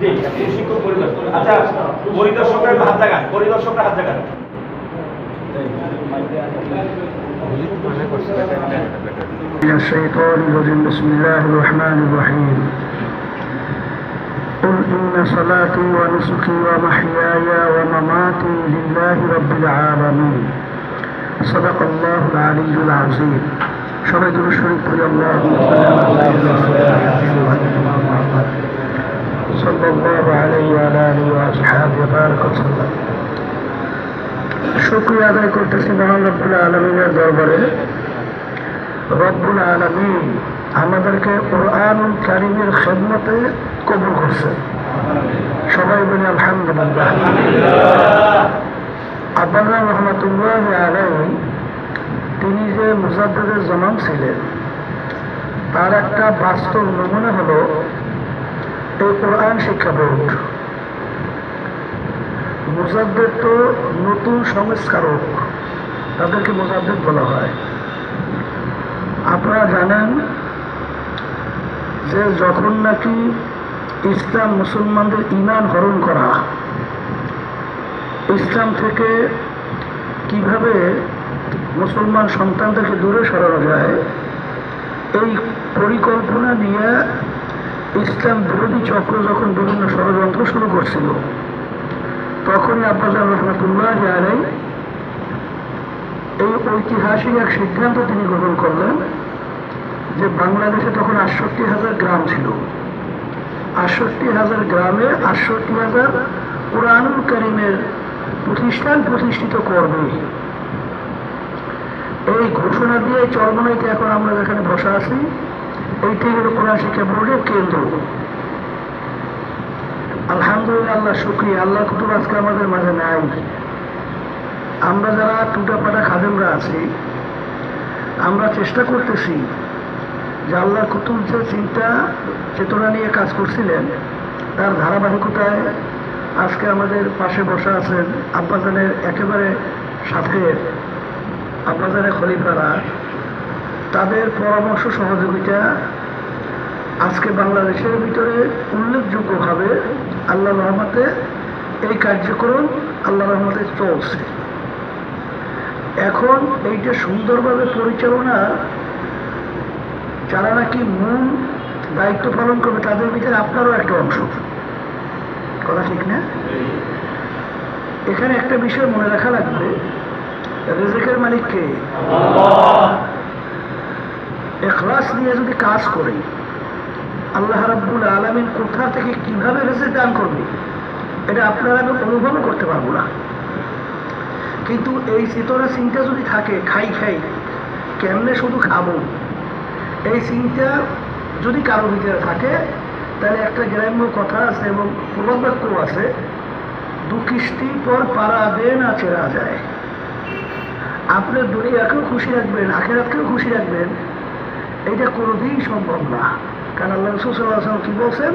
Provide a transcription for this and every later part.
জি একজন শিক্ষক পরিদর্শক আচ্ছা পরিদর্শকরা একটু হাত জাগান পরিদর্শকরা হাত জাগান من الشيطان الرجيم بسم الله الرحمن الرحيم قل إن صلاتي ونسكي ومحياي ومماتي لله رب العالمين صدق الله العلي العظيم شهد الشريك الله صلى الله عليه وعلى آله وأصحابه وبارك وسلم শুক্রিয়া আদায় করতেছি মহান রব্বুল আলমিনের দরবারে রব্বুল আলমিন আমাদেরকে কোরআনুল কারিমের খেদমতে কবুল করছে সবাই বলি আলহামদুলিল্লাহ আব্বাল্লাহ রহমতুল্লাহ আলাই তিনি যে মুজাদ্দের জমান ছিলেন তার একটা বাস্তব নমুনা হলো এই কোরআন শিক্ষা বোর্ড। মুজাদ্দের তো নতুন সংস্কারক, তাদেরকে মুজাদ্দের বলা হয়। আপনারা জানেন যে যখন নাকি ইসলাম মুসলমানদের ইমান হরণ করা, ইসলাম থেকে কীভাবে মুসলমান সন্তানদেরকে দূরে সরানো যায়, এই পরিকল্পনা নিয়ে ইসলাম বিরোধী চক্র যখন বিভিন্ন ষড়যন্ত্র শুরু করছিল, তখনই আব্বাস রহমতুল্লাহ আলাই এই ঐতিহাসিক এক সিদ্ধান্ত তিনি গ্রহণ করলেন যে বাংলাদেশে তখন আটষট্টি হাজার গ্রাম ছিল। আটষট্টি হাজার গ্রামে আটষট্টি হাজার কোরআনুল করিমের প্রতিষ্ঠান প্রতিষ্ঠিত করবে। এই ঘোষণা দিয়ে চরমনাইতে এখন আমরা যেখানে বসা আছি এইটাই হলো কোরআন শিক্ষা বোর্ডের কেন্দ্র। আলহামদুলিল্লাহ, আল্লাহ শুক্রিয়া। আল্লাহ কুতুব আজকে আমাদের মাঝে নাই। আমরা যারা টুটাপাটা খাদেমরা আছি, আমরা চেষ্টা করতেছি যে আল্লাহ কুতুব যে চিন্তা, চেতনা নিয়ে কাজ করছিলেন, তার ধারাবাহিকতায় আজকে আমাদের পাশে বসা আছেন আব্বাজানের একেবারে সাথে আব্বাজানের খলিফারা। তাদের পরামর্শ সহযোগিতা আজকে বাংলাদেশের ভিতরে উল্লেখযোগ্যভাবে আল্লাহ রহমতে এই কার্যক্রম আল্লাহ রহমতে চলছে। এখন এইটা সুন্দরভাবে পরিচালনা, যারা নাকি মূল দায়িত্ব পালন করবে তাদের ভিতরে আপনারও একটা অংশ। কথা ঠিক না? এখানে একটা বিষয় মনে রাখা লাগবে। রেজেকের মালিককে? এখলাস নিয়ে যদি কাজ করে, আল্লাহ রাব্বুল আলমিন কোথা থেকে কীভাবে রেজেক দান করবে, এটা আপনারা আমি অনুভবও করতে পারব না। কিন্তু এই চেতনা চিন্তা যদি থাকে, খাই খাই, কেমনে শুধু খাব? এই চিন্তা যদি কারও ভিতরে থাকে, তাহলে একটা গ্রাম্য কথা আছে এবং প্রবাদ বাক্য আছে, দু কিস্তি পর পারা না চেরা যায়। আপনি দুনিয়াকেও খুশি রাখবেন, আখেরাতকেও খুশি রাখবেন এটা কোনোদিন সম্ভব না। কারণ আল্লাহ রসুল সাল্লাহ সাল্লাম কি বলছেন?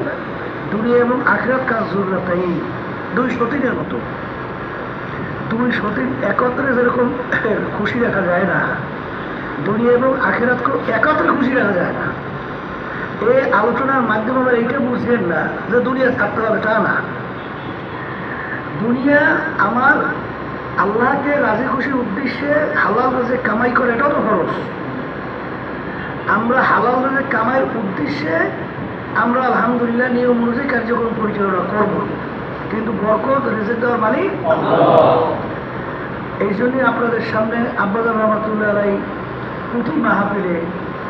দুনিয়া এবং আখেরাত কাজ জরুরতাই দুই সতীনের মতো। দুই সতীন একত্রে যেরকম খুশি রাখা যায় না, দুনিয়া এবং আখেরাতকে একত্রে খুশি রাখা যায় না। এই আলোচনার মাধ্যমে আমরা এইটা বুঝছেন না যে দুনিয়া থাকতে হবে, তা না। দুনিয়া আমার আল্লাহকে রাজি খুশির উদ্দেশ্যে হালাল রাজে কামাই করে, এটাও তো খরচ আমরা হালাল রাজে কামাইয়ের উদ্দেশ্যে আমরা আলহামদুলিল্লাহ নিয়ম অনুযায়ী কার্যক্রম পরিচালনা করব। কিন্তু বরকত রেজেক দেওয়ার মানে এই জন্যই আপনাদের সামনে আব্বাজান রহমতুল্লাহ আলাই প্রতি মাহাপিলে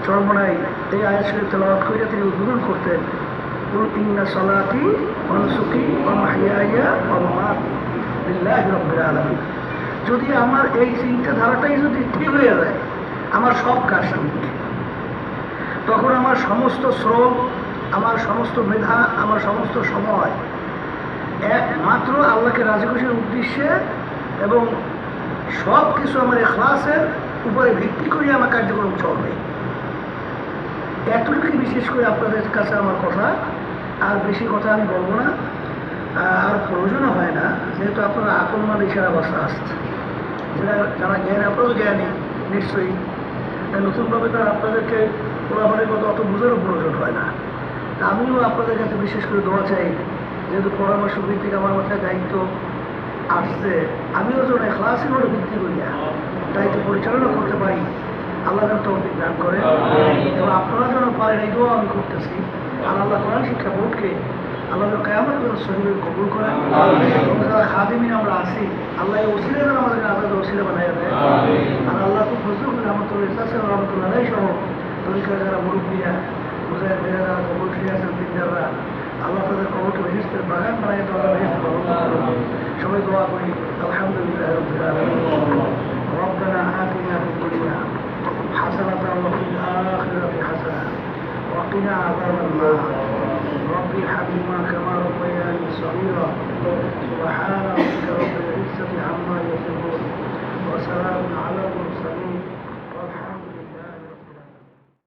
চরমনাই এই আয়াত শরীফ তেলাওয়াত করে তিনি উদ্বোধন করতেন। ইন্না সলাতি অনসুকি অমাহিয়া যদি আমার এই চিন্তাধারাটাই যদি ঠিক হয়ে যায়, আমার সব কাজ ঠিক তখন আমার সমস্ত শ্রম, আমার সমস্ত মেধা, আমার সমস্ত সময় একমাত্র আল্লাহকে রাজি খুশির উদ্দেশ্যে এবং সব কিছু আমার এখলাসের উপরে ভিত্তি করে আমার কার্যক্রম চলবে। এতটুকু বিশেষ করে আপনাদের কাছে আমার কথা। আর বেশি কথা আমি বলব না। আর প্রয়োজনও হয় না, যেহেতু আপনারা আকলমান ইশারা বসা আসছে যারা যারা জ্ঞান, আপনারও জ্ঞানী, নিশ্চয়ই। নতুনভাবে তারা আপনাদেরকে পোলাপানের মতো অত বোঝারও প্রয়োজন হয় না। আমিও আপনাদের কাছে বিশেষ করে দোয়া চাই যেহেতু পরামর্শ ভিত্তিক আমার মাথায় দায়িত্ব আসছে আমিও যেন এখলাসের উপরে ভিত্তি করিয়া দায়িত্ব পরিচালনা করতে পারি। আল্লাহ যেন তৌফিক দান করে এবং আপনারা যেন পারেন এই দোয়া আমি করতেছি। আর আল্লাহ কোরআন শিক্ষা বোর্ডকে আল্লাহ যেন কেমন শরীরে কবুল করেন। যারা খাদিমিন আমরা আছি আল্লাহ এই ওসিলে যেন আমাদের আলাদা ওসিলে বানাই দেয়। আর আল্লাহ খুব ফজল করে রহমতুল্লাহ রহমতুল্লাহ সহ তরিকার যারা মুরব্বীরা মুজাহিদ ভাইয়া যারা কবর শুয়ে আছেন তিনজাররা আল্লাহ তাদের কবরকে বেহেস্তের বাগান বানাই তো আল্লাহ বেহেস্ত সবাই দোয়া করি আলহামদুলিল্লাহ রব্বিল আলামিন ربنا آتنا في الدنيا حسنة وفي الآخرة حسنة وقنا عذاب النار رب ارحمهما كما ربياني صغيرا سبحان